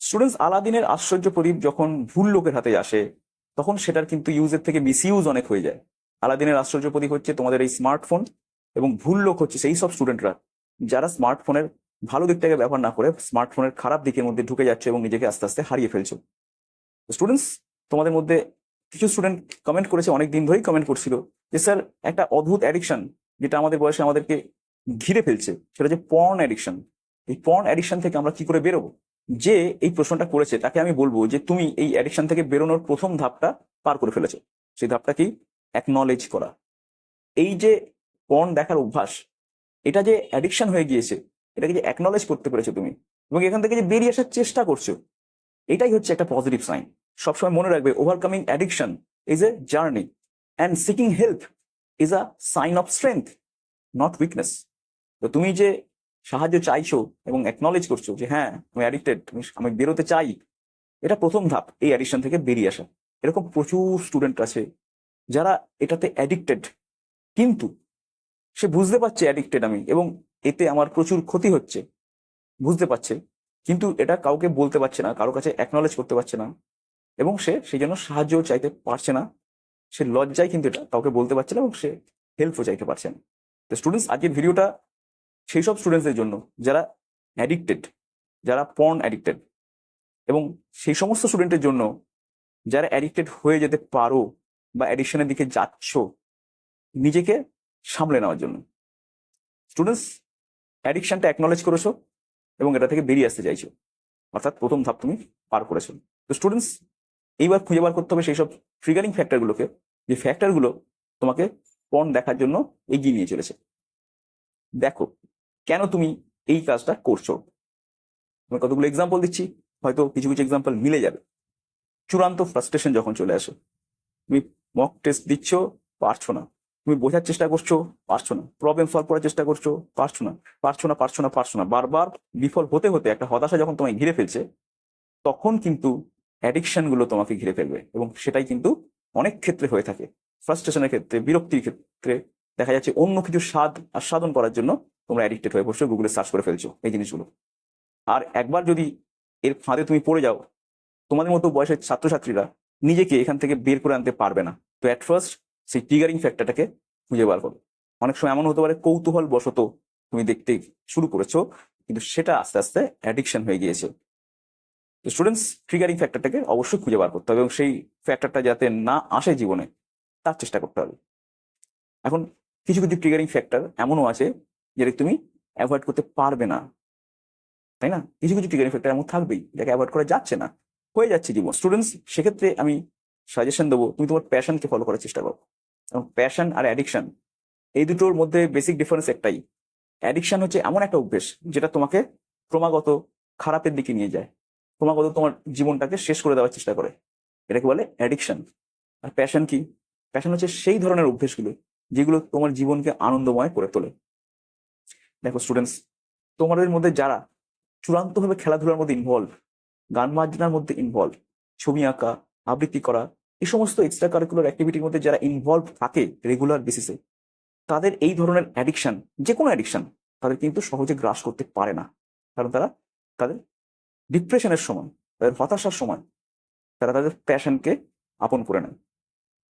Students আলাদিনের আশ্চর্য প্রদীপ যখন ভুল লোকের হাতে আসে, তখন সেটার কিন্তু ইউজের থেকে মিস ইউজ অনেক হয়ে যায়। আলাদিনের আশ্চর্য প্রদীপ হচ্ছে তোমাদের এই স্মার্টফোন এবং ভুল লোক হচ্ছে সেই সব স্টুডেন্টরা যারা স্মার্টফোনের ভালো দিকটাকে ব্যবহার না করে স্মার্টফোনের খারাপ দিকের মধ্যে ঢুকে যাচ্ছে এবং নিজেকে আস্তে আস্তে হারিয়ে ফেলছো। স্টুডেন্টস তোমাদের মধ্যে কিছু স্টুডেন্ট কমেন্ট করেছে অনেক দিন ধরেই কমেন্ট করছিল যে স্যার একটা অদ্ভুত অ্যাডিকশন যেটা আমাদের বয়সে আমাদেরকে ঘিরে ফেলছে, সেটা হচ্ছে পর্ন অ্যাডিকশন এই পর্ন অ্যাডিকশন থেকে আমরা কি করে বেরোবো? যে এই প্রশ্নটা করেছে, তাকে আমি বলব যে তুমি এই অ্যাডিকশন থেকে বেরোনোর প্রথম ধাপটা পার করে ফেলেছো। সেই ধাপটা কি? অ্যাকনলেজ করা। এই যে পর্ন দেখার অভ্যাস, এটা যে অ্যাডিকশন হয়ে গিয়েছে, এটাকে যে অ্যাকনলেজ করতে পেরেছ তুমি এবং এখান থেকে যে বেরিয়ে আসার চেষ্টা করছ, এটাই হচ্ছে একটা পজিটিভ সাইন সবসময় মনে রাখবে overcoming addiction is a journey and seeking help is a sign of strength not weakness তো তুমি যে সাহায্য চাইছো এবং অ্যাকনলেজ করছ যে হ্যাঁ আমি অ্যাডিক্টেড আমি বেরোতে চাই। এটা প্রথম ধাপ, এই অ্যাডিকশন থেকে বেরিয়ে আসা। এরকম প্রচুর স্টুডেন্ট আছে যারা এটাতে অ্যাডিক্টেড কিন্তু সে বুঝতে পারছে অ্যাডিক্টেড আমি এবং এতে আমার প্রচুর ক্ষতি হচ্ছে। বুঝতে পারছে, কিন্তু এটা কাউকে বলতে পারছে না, কারও কাছে অ্যাকনলেজ করতে পারছে না এবং সে সেই জন্য সাহায্য চাইতে পারছে না। সে লজ্জায় কিন্তু এটা, কাউকে বলতে পারছে না এবং সে হেল্পও চাইতে পারছে না। তো স্টুডেন্টস আজকের ভিডিওটা সেই সব স্টুডেন্টসদের জন্য যারা অ্যাডিক্টেড যারা পর্ন অ্যাডিক্টেড এবং সেই সমস্ত স্টুডেন্টের জন্য যারা অ্যাডিক্টেড হয়ে যেতে পারো বা অ্যাডিকশনের দিকে যাচ্ছ, নিজেকে সামলে নেওয়ার জন্য। স্টুডেন্টস অ্যাডিকশানটা অ্যাকনলেজ করেছ এবং এটা থেকে বেরিয়ে আসতে চাইছো। অর্থাৎ প্রথম ধাপ তুমি পার করেছ। তো স্টুডেন্টস এইবার খুঁজে বার করতে হবে সেই সব ট্রিগারিং ফ্যাক্টরগুলোকে যে ফ্যাক্টরগুলো তোমাকে পণ দেখার জন্য এগিয়ে নিয়ে চলেছে। দেখো কেন তুমি এই কাজটা করছ? আমি কতগুলো এক্সাম্পল দিচ্ছি, হয়তো কিছু কিছু এক্সাম্পল মিলে যাবে। চূড়ান্ত ফ্রাস্ট্রেশন যখন চলে আসে, তুমি মক টেস্ট দিচ্ছ, পারছ না। তুমি বোঝার চেষ্টা করছ, পারছ না। প্রবলেম সলভ করার চেষ্টা করছ, পারছ না। পারছ না পারছ না পারছ না। বারবার বিফল হতে হতে একটা হতাশা যখন তোমায় ঘিরে ফেলছে, তখন কিন্তু অ্যাডিকশনগুলো তোমাকে ঘিরে ফেলবে এবং সেটাই কিন্তু অনেক ক্ষেত্রে হয়ে থাকে। ফ্রাস্ট্রেশনের ক্ষেত্রে, বিরক্তির ক্ষেত্রে দেখা যাচ্ছে অন্য কিছু স্বাদ আস্বাদন করার জন্য তোমরা অ্যাডিক্টেড হয়ে বসে গুগলে সার্চ করে ফেলছো এই জিনিসগুলো। আর একবার যদি এর ফাঁদে তুমি পড়ে যাও, তোমাদের মতো বয়সের ছাত্রছাত্রীরা নিজেকে এখান থেকে বের করে আনতে পারবে না। তো অ্যাট ফার্স্ট সেই ট্রিগারিং ফ্যাক্টরটাকে খুঁজে বার করো। অনেক সময় এমন হতে পারে কৌতূহল বশত তুমি দেখতে শুরু করেছ, কিন্তু সেটা আস্তে আস্তে অ্যাডিকশন হয়ে গিয়েছে। তো স্টুডেন্টস ট্রিগারিং ফ্যাক্টরটাকে অবশ্যই খুঁজে বার করতে হবে এবং সেই ফ্যাক্টরটা যাতে না আসে জীবনে, তার চেষ্টা করতে হবে। এখন কিছু কিছু ট্রিগারিং ফ্যাক্টর এমনও আছে যেটা তুমি অ্যাভয়েড করতে পারবে না। তাই না? কিছু কিছু ট্রিগারিং ফ্যাক্টর এমন থাকবেই। যাকে অ্যাভয়েড করা যাচ্ছে না। হয়ে যাচ্ছে জীবন। স্টুডেন্টস সেক্ষেত্রে আমি সাজেশন দেবো, তুমি তোমার প্যাশনকে ফলো করার চেষ্টা করো। এবং প্যাশন আর অ্যাডিকশন এই দুটোর মধ্যে বেসিক ডিফারেন্স একটাই। অ্যাডিকশন হচ্ছে এমন একটা অভ্যেস, যেটা তোমাকে ক্রমাগত খারাপের দিকে নিয়ে যায়। ক্রমাগত তোমার জীবনটাকে শেষ করে দেওয়ার চেষ্টা করে। এটাকে বলে অ্যাডিকশন আর প্যাশন কি? প্যাশন হচ্ছে সেই ধরনের অভ্যেসগুলো, যেগুলো তোমার জীবনকে আনন্দময় করে তোলে। দেখো স্টুডেন্টস তোমাদের মধ্যে যারা চূড়ান্তভাবে খেলাধুলার মধ্যে ইনভলভ গান বাজনার মধ্যে ইনভলভ ছবি আঁকা, আবৃত্তি করা, এই সমস্ত এক্সট্রা কারিকুলার অ্যাক্টিভিটির মধ্যে যারা ইনভলভ থাকে রেগুলার বেসিসে তাদের এই ধরনের অ্যাডিকশন যে কোনো অ্যাডিকশন তাদের কিন্তু সহজে গ্রাস করতে পারে না। কারণ তারা তাদের ডিপ্রেশনের সময় তাদের হতাশার সময় তারা তাদের প্যাশনকে আপন করে নেয়।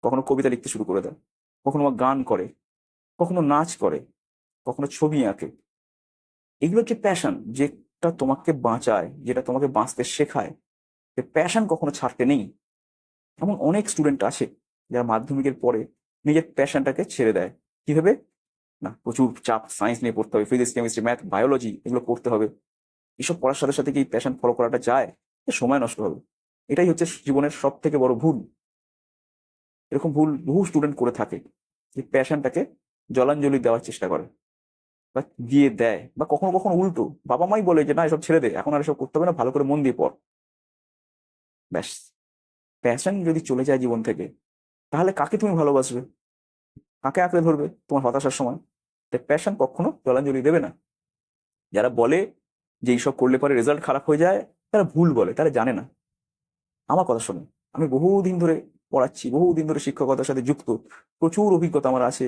কখনো কবিতা লিখতে শুরু করে দেয়, কখনো গান করে, কখনো নাচ করে কখনো ছবি আঁকে। এগুলো হচ্ছে প্যাশন যেটা তোমাকে বাঁচায়, যেটা তোমাকে বাঁচতে শেখায়। যে প্যাশন কখনো ছাড়তে নেই। এমন অনেক স্টুডেন্ট আছে, যারা মাধ্যমিকের পরে নিজের প্যাশনটাকে ছেড়ে দেয়। কীভাবে? না, প্রচুর চাপ সায়েন্স নিয়ে পড়তে হবে ফিজিক্স কেমিস্ট্রি ম্যাথ বায়োলজি এগুলো পড়তে হবে। এসব পড়ার সাথে সাথে কি প্যাশন ফলো করাটা যায়? সময় নষ্ট হবে। এটাই হচ্ছে জীবনের সব থেকে বড় ভুল। এরকম ভুল বহু স্টুডেন্ট করে থাকে, যে প্যাশনটাকে জলাঞ্জলি দেওয়ার চেষ্টা করে। বা দিয়ে দেয় বা কখনো কখনো উল্টো। বাবা মাই বলে যে, না, এসব ছেড়ে দে, এখন আর এসব করতে হবে না, ভালো করে মন দিয়ে পড়। ব্যাস। প্যাশন যদি চলে যায় জীবন থেকে, তাহলে কাকে তুমি ভালোবাসবে? কাকে আঁকড়ে ধরবে তোমার হতাশার সময়? তাই প্যাশন কখনো জলাঞ্জলি দেবে না। যারা বলে যে, এইসব করলে পরে রেজাল্ট খারাপ হয়ে যায়, তারা ভুল বলে, তারা জানে না। আমার কথা শোনো, আমি বহুদিন ধরে পড়াচ্ছি, বহুদিন ধরে শিক্ষকতার সাথে যুক্ত, প্রচুর অভিজ্ঞতা আমার আছে।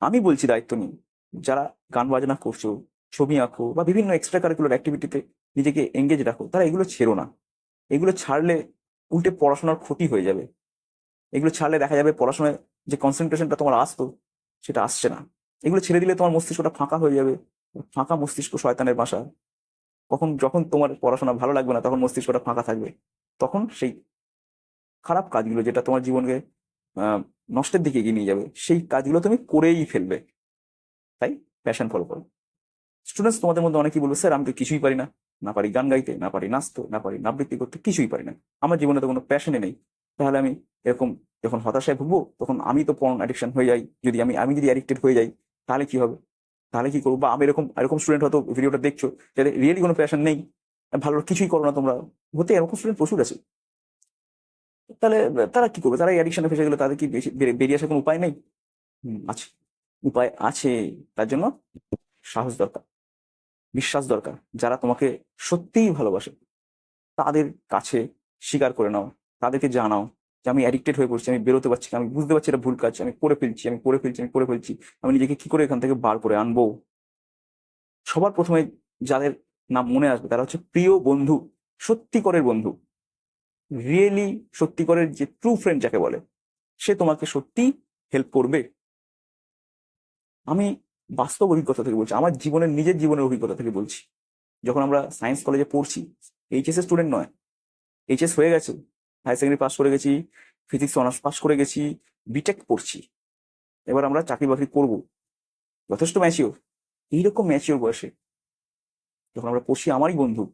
আমি বলছি দায়িত্ব নিই যারা গান বাজনা করছ, ছবি আঁকো বা বিভিন্ন এক্সট্রা কারিকুলার অ্যাক্টিভিটিতে নিজেকে এঙ্গেজ রাখো, তারা এগুলো ছেড়ো না। এগুলো ছাড়লে উল্টে পড়াশোনার ক্ষতি হয়ে যাবে। এগুলো ছাড়লে দেখা যাবে পড়াশোনায় যে কনসেন্ট্রেশনটা তোমার আসতো, সেটা আসছে না। এগুলো ছেড়ে দিলে তোমার মস্তিষ্কটা ফাঁকা হয়ে যাবে, ফাঁকা মস্তিষ্ক শয়তানের বাসা। কখন যখন তোমার পড়াশোনা ভালো লাগবে না, তখন মস্তিষ্কটা ফাঁকা থাকবে। তখন সেই খারাপ কাজগুলো যেটা তোমার জীবনকে নষ্টের দিকে এগিয়ে নিয়ে যাবে, সেই কাজগুলো তুমি করেই ফেলবে। তাই প্যাশন ফলো করো। স্টুডেন্টস তোমাদের মধ্যে অনেকেই বলবে, স্যার, আমি তো কিছুই পারি না। না পারি গান গাইতে, না পারি নাচতে, না পারি আবৃত্তি করতে, কিছুই পারি না। আমার জীবনে তো কোনো প্যাশনে নেই। তাহলে আমি এরকম যখন হতাশায় ভুগবো, তখন আমি তো পর্ন অ্যাডিকশন হয়ে যাই। যদি আমি আমি যদি অ্যাডিক্টেড হয়ে যাই, তাহলে কি হবে? তাহলে কি করব? বা আমি এরকম এরকম স্টুডেন্ট হয়তো ভিডিওটা দেখছ, যাদের রিয়েলি কোনো প্যাশন নেই, ভালো কিছুই করো না তোমরা। হতে এরকম স্টুডেন্ট প্রচুর আছে। তাহলে, তারা কি করবে? তারা অ্যাডিকশনে ফেসে গেলে তাদের কি বেরিয়ে আসার কোনো উপায় নেই? আছে। উপায় আছে, তার জন্য সাহস দরকার, বিশ্বাস দরকার। যারা তোমাকে সত্যিই ভালোবাসে, তাদের কাছে স্বীকার করে নাও, তাদেরকে জানাও যে আমি অ্যাডিক্টেড হয়ে পড়ছি, আমি বেরোতে পারছি আমি বুঝতে পারছি এটা ভুল কাজ, আমি করে ফেলছি, আমি করে ফেলছি, আমি করে ফেলছি, আমি নিজেকে কি করে এখান থেকে বার করে আনব? সবার প্রথমে যাদের নাম মনে আসবে, তারা হচ্ছে প্রিয় বন্ধু, সত্যিকরের বন্ধু রিয়েলি সত্যিকরের যে ট্রু ফ্রেন্ড যাকে বলে, সে তোমাকে সত্যি হেল্প করবে। আমি বাস্তব অভিজ্ঞতা থেকে বলছি, আমার জীবনের নিজের জীবনের অভিজ্ঞতা থেকে বলছি। যখন আমরা সায়েন্স কলেজে পড়ছি এইচএস স্টুডেন্ট নয় এইচএস হয়ে গেছে হায়ার সেকেন্ডারি পাস করে গেছি ফিজিক্স অনার্স পাস করে গেছি বিটেক পড়ছি। এবার আমরা চাকরি বাকরি করব। যথেষ্ট ম্যাচিওর এইরকম ম্যাচিওর বয়সে যখন আমরা পড়ছি আমারই বন্ধু,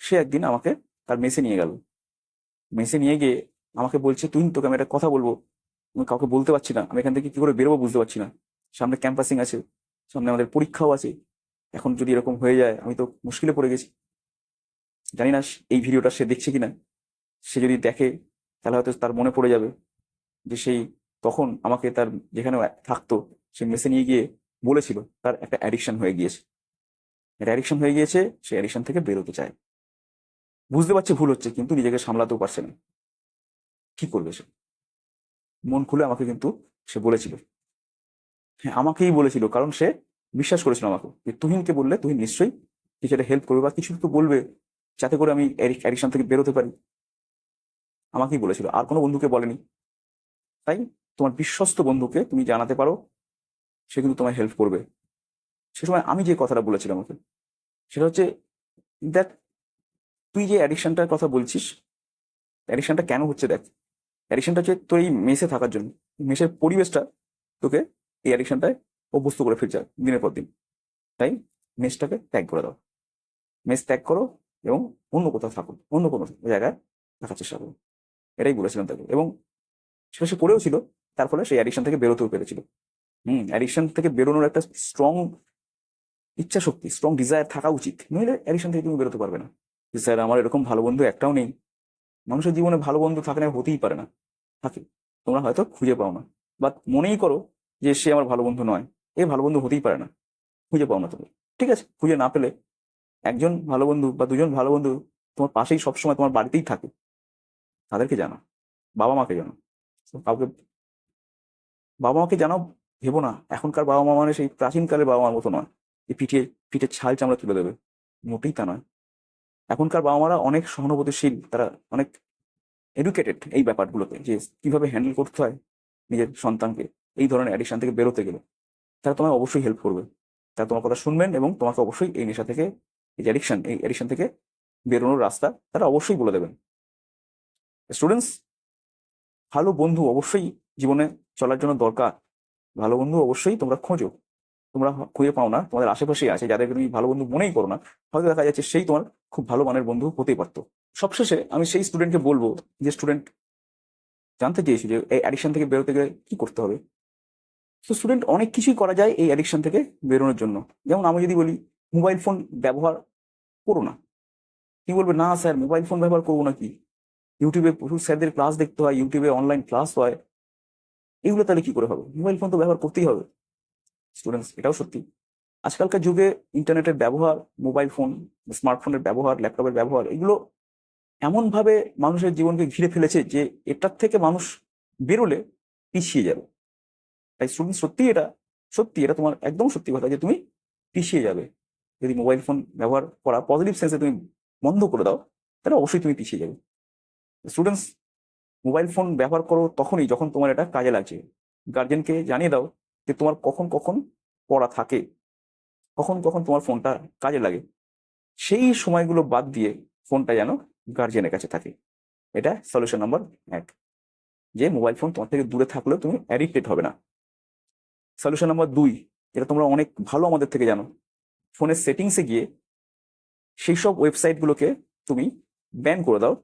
সে একদিন আমাকে তার মেসে নিয়ে গেল। মেসে নিয়ে গিয়ে আমাকে বলছে তুই তোকে আমি একটা কথা বলব। আমি কাউকে বলতে পারছি না। আমি এখান থেকে কি করে বেরোবো বুঝতে পারছি না। সামনে ক্যাম্পাসিং আছে, সামনে আমাদের পরীক্ষাও আছে। এখন যদি এরকম হয়ে যায়, আমি তো মুশকিলে পড়ে গেছি। জানি না এই ভিডিওটা সে দেখছে কিনা। সে যদি দেখে, তাহলে হয়তো তার মনে পড়ে যাবে যে সেই তখন আমাকে তার যেখানে থাকতো, সে মেসে নিয়ে গিয়ে বলেছিল, তার একটা অ্যাডিকশন হয়ে গিয়েছে। একটা অ্যাডিকশন হয়ে গিয়েছে, সে অ্যাডিকশন থেকে বেরোতে চায়। বুঝতে পারছে ভুল হচ্ছে, কিন্তু নিজেকে সামলাতেও পারছে না। কি করবে সে? মন খুলে আমাকে কিন্তু সে বলেছিল। হ্যাঁ আমাকেই বলেছিল, কারণ সে বিশ্বাস করেছিল আমাকে যে তুহিনকে বললে তুহিন নিশ্চয়ই কিছু একটা হেল্প করবে বা কিছু তো বলবে, যাতে করে আমি অ্যাডিকশন থেকে বেরোতে পারি। আমাকেই বলেছিল, আর কোনো বন্ধুকে বলেনি। তাই তোমার বিশ্বস্ত বন্ধুকে তুমি জানাতে পারো, সে কিন্তু তোমায় হেল্প করবে। সে সময় আমি যে কথাটা বলেছিলাম ওকে, সেটা হচ্ছে দেখ, তুই যে অ্যাডিকশনটার কথা বলছিস অ্যাডিকশনটা কেন হচ্ছে দেখ? অ্যাডিকশনটা হচ্ছে তোর এই মেসে থাকার জন্য। মেসের পরিবেশটা তোকে এই অ্যাডিকশনটায় অভ্যস্ত করে ফেলছে দিনের পর দিন। তাই মেসটাকে ত্যাগ করে দাও। মেস ত্যাগ করো এবং অন্য কোথাও থাকুন অন্য কোনো জায়গায় থাকার চেষ্টা করো। এটাই বলেছিলাম তাকে। এবং সেটা সে করেও ছিল, তার ফলে সেই অ্যাডিকশন থেকে বেরোতেও পেরেছিল। হুম অ্যাডিকশন থেকে বেরোনোর একটা স্ট্রং ইচ্ছা শক্তি স্ট্রং ডিজায়ার থাকা উচিত। নইলে অ্যাডিকশন থেকে তুমি বেরোতে পারবে না। স্যার, আমার এরকম ভালো বন্ধু একটাও নেই। মানুষের জীবনে ভালো বন্ধু থাকে না হতেই পারে না। থাকে। তোমরা হয়তো খুঁজে পাও না। বা মনেই করো যে সে আমার ভালো বন্ধু নয়, এ ভালো বন্ধু হতেই পারে না। খুঁজে পাও না তুমি। ঠিক আছে? খুঁজে না পেলে একজন ভালো বন্ধু বা দুজন ভালো বন্ধু তোমার পাশেই সবসময় তোমার বাড়িতেই থাকে। তাদেরকে জানো, বাবা মাকে জানো। কাউকে বাবা মাকে জানাও, ভেবো না। এখনকার বাবা মা মানে সেই প্রাচীনকালের বাবা মার মতো নয়। যে পিঠে পিঠে ছাল চামড়া তুলে দেবে। মোটেই তা নয়। এখনকার বাবা মারা অনেক সহানুভূতিশীল, তারা অনেক এডুকেটেড এই ব্যাপারগুলোতে যে কীভাবে হ্যান্ডেল করতে হয় নিজের সন্তানকে। এই ধরনের অ্যাডিকশন থেকে বেরোতে গেলে তারা তোমায় অবশ্যই হেল্প করবে। তারা তোমার কথা শুনবেন এবং তোমাকে অবশ্যই এই নেশা থেকে, এই যে অ্যাডিকশন এই অ্যাডিকশন থেকে বেরোনোর রাস্তা তারা অবশ্যই বলে দেবেন। স্টুডেন্টস ভালো বন্ধু অবশ্যই জীবনে চলার জন্য দরকার। ভালো বন্ধু অবশ্যই তোমরা খোঁজো। তোমরা খুঁজে পাও না, তোমাদের আশেপাশেই আছে। যাদেরকে তুমি ভালো বন্ধু মনেই করো না, হয়তো দেখা যাচ্ছে সেই তোমার খুব ভালো মানের বন্ধু হতেই পারতো। সবশেষে আমি সেই স্টুডেন্টকে বলব যে স্টুডেন্ট জানতে চেয়েছি যে, এই অ্যাডিকশন থেকে বেরোতে গেলে কি করতে হবে? তো স্টুডেন্ট অনেক কিছুই করা যায় এই অ্যাডিকশন থেকে বেরোনোর জন্য। যেমন আমি যদি বলি মোবাইল ফোন ব্যবহার করো না। কি বলবে? না স্যার মোবাইল ফোন ব্যবহার করব না কি ইউটিউবে প্রচুর স্যারদের ক্লাস দেখতে হয় ইউটিউবে অনলাইন ক্লাস হয়। এগুলো তাহলে কি করে হবে? মোবাইল ফোন তো ব্যবহার করতেই হবে। স্টুডেন্টস এটাও সত্যি। আজকালকার যুগে ইন্টারনেটের ব্যবহার মোবাইল ফোন স্মার্টফোনের ব্যবহার ল্যাপটপের ব্যবহার, এগুলো এমনভাবে মানুষের জীবনকে ঘিরে ফেলেছে যে এটার থেকে মানুষ বেরোলে পিছিয়ে যাবে। তাই স্টুডেন্ট সত্যি এটা সত্যি এটা তোমার একদম সত্যি কথা যে তুমি পিছিয়ে যাবে। যদি মোবাইল ফোন ব্যবহার করা পজিটিভ সেন্সে তুমি বন্ধ করে দাও, তাহলে অবশ্যই তুমি পিছিয়ে যাবে। স্টুডেন্টস মোবাইল ফোন ব্যবহার করো তখনই যখন তোমার এটা কাজে লাগছে। গার্জেনকে জানিয়ে দাও যে তোমার কখন কখন পড়া থাকে, কখন কখন তোমার ফোনটা কাজে লাগে। সেই সময়গুলো বাদ দিয়ে ফোনটা যেন গার্জেনের কাছে থাকে। এটা সলিউশন নাম্বার এক। যে মোবাইল ফোন তোমার থেকে দূরে থাকলেও তুমি অ্যাডিক্টেড হবে না। সলিউশন নাম্বার দুই, যেটা তোমরা অনেক ভালো আমাদের থেকে জানো ফোনের সেটিংসে গিয়ে সেই সব ওয়েবসাইটগুলোকে তুমি ব্যান করে দাও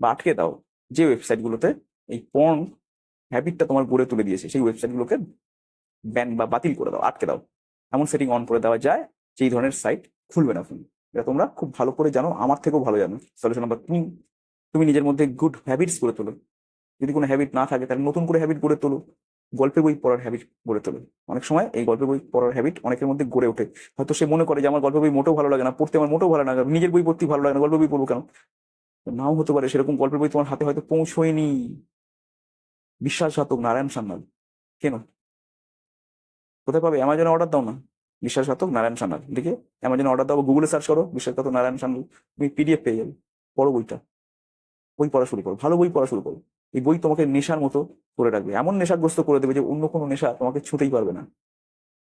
বা আটকে দাও, যে ওয়েবসাইটগুলোতে এই পর্ন হ্যাবিটটা তোমার গড়ে তুলে দিয়েছে, সেই ওয়েবসাইটগুলোকে ব্যান বা বাতিল করে দাও, আটকে দাও। এমন সেটিং অন করে দেওয়া যায় এই ধরনের সাইট খুলবে না ফোন এটা তোমরা খুব ভালো করে জানো, আমার থেকেও ভালো জানো। সলিউশন নাম্বার তিন, তুমি নিজের মধ্যে গুড হ্যাবিটস গড়ে তোলো। যদি কোনো হ্যাবিট না থাকে, তাহলে নতুন করে হ্যাবিট গড়ে তোলো। গল্পের বই পড়ার হ্যাবিট গড়ে তোলে। অনেক সময় এই গল্পের বই পড়ার হ্যাবিট অনেকের মধ্যে গড়ে ওঠে। হয়তো সে মনে করে যে, আমার গল্পের বই মোটেও ভালো লাগে না, পড়তে আমার মোটেও ভালো লাগে নিজের বই পড়তে ভালো লাগে না, গল্পের বই পড়ব কেন? নাও হতে পারে সেরকম গল্পের বই তোমার হাতে হয়তো পৌঁছয়নি। বিশ্বাসঘাতক নারায়ণ সান্যাল। কেন? কোথায় পাবে? অ্যামাজনে অর্ডার দাও না। বিশ্বাসঘাতক নারায়ণ সান্যাল। লিখে অ্যামাজনে অর্ডার দাও গুগলে সার্চ করো, বিশ্বাসঘাতক নারায়ণ সান্যাল, তুমি পিডিএফ পেয়ে যাবে। পড়ো বইটা। বই পড়া শুরু করো, ভালো বই পড়া শুরু করো। এই বই তোমাকে নেশার মতো করে রাখবে। এমন নেশাগ্রস্ত করে দেবে যে অন্য কোনো নেশা তোমাকে ছুতেই পারবে না।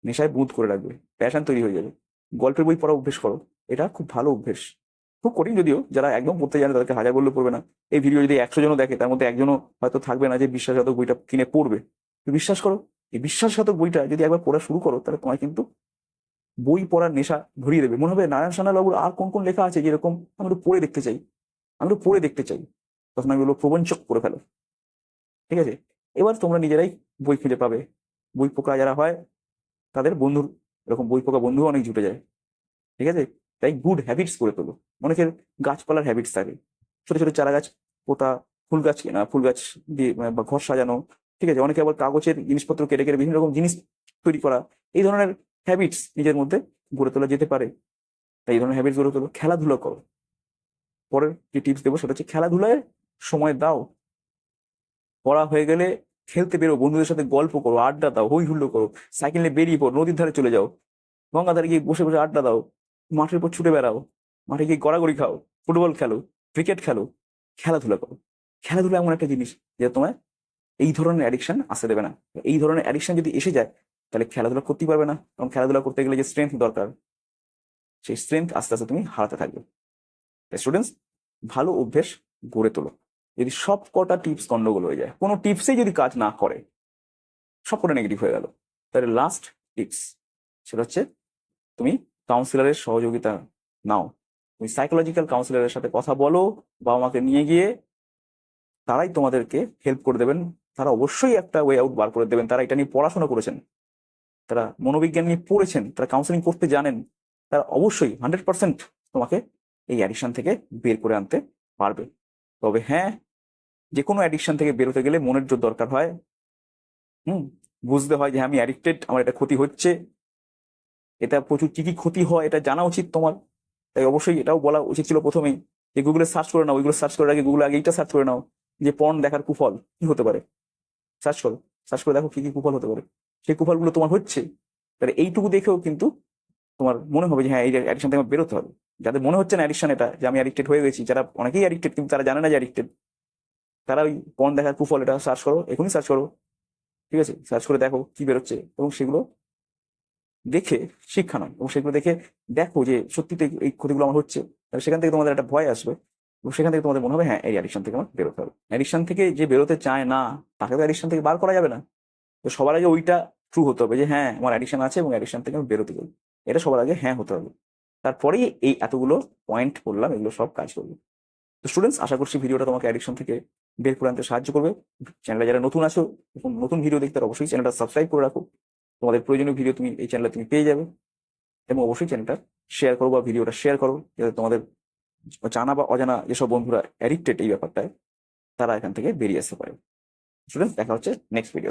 নেশায় বুধ করে রাখবে। প্যাশন তৈরি হয়ে যাবে। গল্পের বই পড়া অভ্যেস করো। এটা খুব ভালো অভ্যেস। খুব কঠিন যদিও, যারা একদম পড়তে জানে তাদেরকে হাজার বললে পড়বে না। এই ভিডিও যদি একশো জনও দেখে, তার মধ্যে একজনও হয়তো থাকবে না যে বিশ্বাসঘাতক বইটা কিনে পড়বে। তুমি বিশ্বাস করো? এই বিশ্বাসঘাতক বইটা যদি একবার পড়া শুরু করো, তাহলে তোমায় কিন্তু বই পড়ার নেশা ধরিয়ে দেবে। মনে হবে, নারায়ণ সান্যাল বাবুর আর কোন কোন লেখা আছে যেরকম আমি একটু পড়ে দেখতে চাই। আমি একটু পড়ে দেখতে চাই। তখন আমি বলব প্রবঞ্চক করে ফেলো। ঠিক আছে? এবার তোমরা নিজেরাই বই খুঁজে পাবে। বই পোকা যারা হয়, তাদের বন্ধুর, এরকম বই পোকা বন্ধু অনেক জুটে যায়। ঠিক আছে? তাই গুড হ্যাবিটস করে তোলো। অনেকের গাছপালার হ্যাবিটস থাকে। ছোট ছোট চারা গাছ পোতা ফুল গাছ কেনা ফুল গাছ দিয়ে মানে বা ঘর সাজানো। ঠিক আছে? অনেকে আবার কাগজের জিনিসপত্র কেটে কেটে বিভিন্ন রকম জিনিস তৈরি করা। এই ধরনের হ্যাবিটস নিজের মধ্যে গড়ে তোলা যেতে পারে। তাই এই ধরনের হ্যাবিটস গড়ে তোলো। খেলাধুলো করো। পরের যে টিপস দেবো সেটা হচ্ছে খেলাধুলায় সময় দাও। পড়া হয়ে গেলে খেলতে বেরো, বন্ধুদের সাথে গল্প করো, আড্ডা দাও হই হুল্লো করো, সাইকেল বেরিয়ে পড়ো, নদীর ধারে চলে যাও। গঙ্গা ধারে গিয়ে বসে বসে আড্ডা দাও, মাঠের উপর ছুটে বেড়াও, মাঠে গিয়ে গড়াগড়ি খাও, ফুটবল খেলো, ক্রিকেট খেলো, খেলাধুলা করো। খেলাধুলা এমন একটা জিনিস যে তোমায় এই ধরনের অ্যাডিকশন আসতে দেবে না। এই ধরনের অ্যাডিকশন যদি এসে যায়, তাহলে খেলাধুলা করতেই পারবে না। কারণ খেলাধুলা করতে গেলে যে স্ট্রেংথ দরকার, সেই স্ট্রেংথ আস্তে আস্তে তুমি হারাতে থাকবে। স্টুডেন্টস ভালো অভ্যেস গড়ে তোলো। যদি সব কটা টিপস গন্ডগোল হয়ে যায়, কোনো টিপসেই যদি কাজ না করে, সব কটা নেগেটিভ হয়ে গেল। তাহলে লাস্ট টিপস সেটা হচ্ছে, তুমি কাউন্সিলরের সহযোগিতা নাও। তুমি সাইকোলজিক্যাল কাউন্সিলরের সাথে কথা বলো, বাবা মাকে নিয়ে গিয়ে, তারাই তোমাদেরকে হেল্প করে দেবেন। তারা অবশ্যই একটা ওয়ে আউট বার করে দেবেন। তারা এটা নিয়ে পড়াশোনা করেছেন। তারা মনোবিজ্ঞান নিয়ে পড়েছেন। তারা কাউন্সিলিং করতে জানেন। তারা অবশ্যই হান্ড্রেড পার্সেন্ট তোমাকে এই অ্যাডিকশন থেকে বের করে আনতে পারবে। তবে হ্যাঁ যে কোনো অ্যাডিকশন থেকে বেরোতে গেলে মনের জোর দরকার হয়। হুম? বুঝতে হয় যে হ্যাঁ, আমি অ্যাডিক্টেড আমার এটা ক্ষতি হচ্ছে। এটা প্রচুর কি কি ক্ষতি হয় এটা জানা উচিত তোমার। তাই অবশ্যই এটাও বলা উচিত ছিল প্রথমেই যে গুগলে সার্চ করে নাও। ওইগুলো সার্চ করার আগে গুগলে আগে এইটা সার্চ করে নাও যে পর্ন দেখার কুফল কি হতে পারে। সার্চ করো। সার্চ করে দেখো কি কি কুফল হতে পারে। সেই কুফলগুলো তোমার হচ্ছে। তাহলে এইটুকু দেখেও কিন্তু তোমার মনে হবে যে হ্যাঁ এই অ্যাডিকশন থেকে বেরোতে হবে। যাদের মনে হচ্ছে না অ্যাডিকশন এটা যে আমি অ্যাডিক্টেড হয়ে গেছি যারা অনেকেই অ্যাডিক্টেড কিন্তু তারা জানে না যে অ্যাডিক্টেড তারা ওই পর্ন দেখার কুফল এটা সার্চ করো, এখনই সার্চ করো। ঠিক আছে? সার্চ করে দেখো কি বেরোচ্ছে এবং সেগুলো দেখে শিক্ষা নয় এবং সেগুলো দেখে দেখো যে সত্যিতে এই ক্ষতিগুলো আমার হচ্ছে। তাহলে সেখান থেকে তোমাদের একটা ভয় আসবে এবং সেখান থেকে তোমাদের মনে হবে হ্যাঁ এই অ্যাডিকশন থেকে আমার বেরোতে হবে। অ্যাডিকশন থেকে যে বেরোতে চায় না, তাকে তো অ্যাডিকশন থেকে বার করা যাবে না। তো সবার আগে ওইটা ট্রু হতে হবে যে হ্যাঁ আমার অ্যাডিকশন আছে এবং অ্যাডিকশন থেকে আমি বেরোতে পারি এটা সবার আগে হ্যাঁ হতে হবে। তারপরেই এই এতগুলো পয়েন্ট বললাম, এগুলো সব কাজ করবে। তো স্টুডেন্টস আশা করছি ভিডিওটা তোমাকে অ্যাডিকশন থেকে বের করে আনতে সাহায্য করবে। চ্যানেলে যারা নতুন আছো, এবং নতুন ভিডিও দেখতে অবশ্যই চ্যানেলটা সাবস্ক্রাইব করে রাখো। তোমাদের প্রয়োজনীয় ভিডিও তুমি এই চ্যানেলে তুমি পেয়ে যাবে। এবং অবশ্যই চ্যানেলটা শেয়ার করো বা ভিডিওটা শেয়ার করো, যাতে তোমাদের জানা বা অজানা যেসব বন্ধুরা অ্যাডিক্টেড এই ব্যাপারটায়, তারা এখান থেকে বেরিয়ে আসতে পারে। স্টুডেন্টস দেখা হচ্ছে নেক্সট ভিডিও